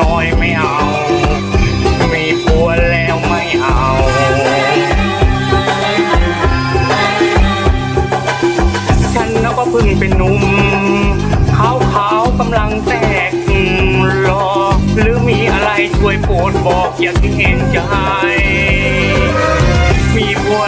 น้อยไม่เอามีผัวแล้วไม่เอาฉันก็เพิ่งเป็นหนุ่มขาวขาวกำลังแตกรอหรือมีอะไรช่วยโปรดบอกอย่าทิ้งเงใจมีผัว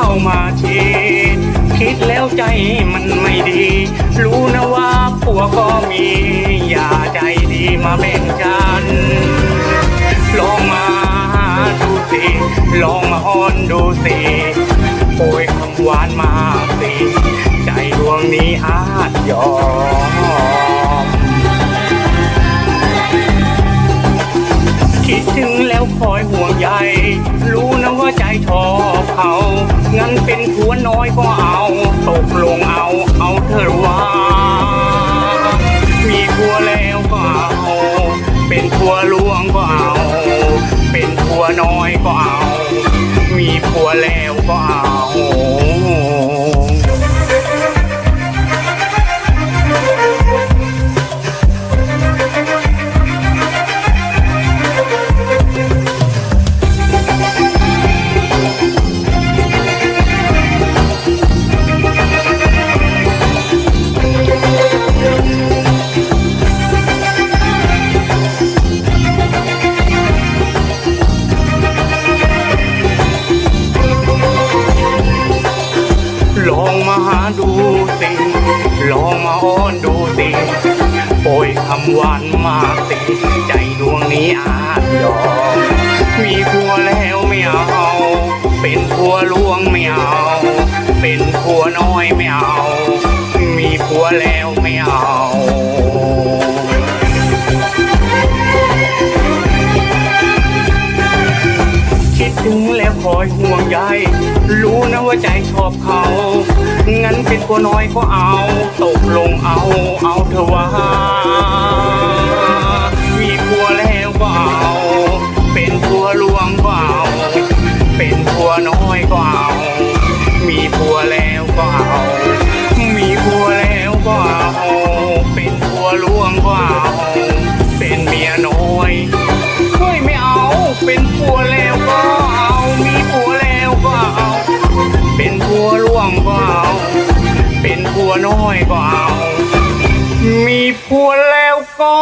เข้ามาทีคิดแล้วใจมันไม่ดี รู้นะว่าผัวก็มี อย่าใจดีมาแบ่งกัน ลองมาดูสิ ลองมาอ้อนดูสิโอยคำหวานมาสิ ใจดวงนี้อาจยอมคิดถึงแล้วคอยห่วงใย รู้นะว่าใจชอบเขา งั้นเป็นผัวน้อยก็เอาตกลงเอาเอาเธอว่า มีผัวแล้วก็เอาเป็นผัวหลวงก็เอา เป็นผัวน้อยก็เอา มีผัวแล้วก็เอา มาหาดูสิลองมาอ้อนดูสิโปรยคำหวานมาสิใจดวงนี้อาจยอมมีผัวแล้วไม่เอา เป็นผัวลวงไม่เอา เป็นผัวน้อยไม่เอา มีผัวแล้วไม่เอาคิดถึงแล้วคอยห่วงใย รู้นะว่าใจชอบเขา งั้นเป็นผัวน้อยก็เอา ตกลงเอา เอาเถอะว่า มีผัวแล้วก็เอา เป็นผัวลวงก็เอา เป็นผัวน้อยก็เอา มีผัวแล้วก็เอา มีผัวแล้วก็เอา เป็นผัวลวงก็เอา เป็นเมียน้อยเฮ้ยไม่เอา เป็นผัวแล้ว น้อยก็เอา มีผัวแล้วก็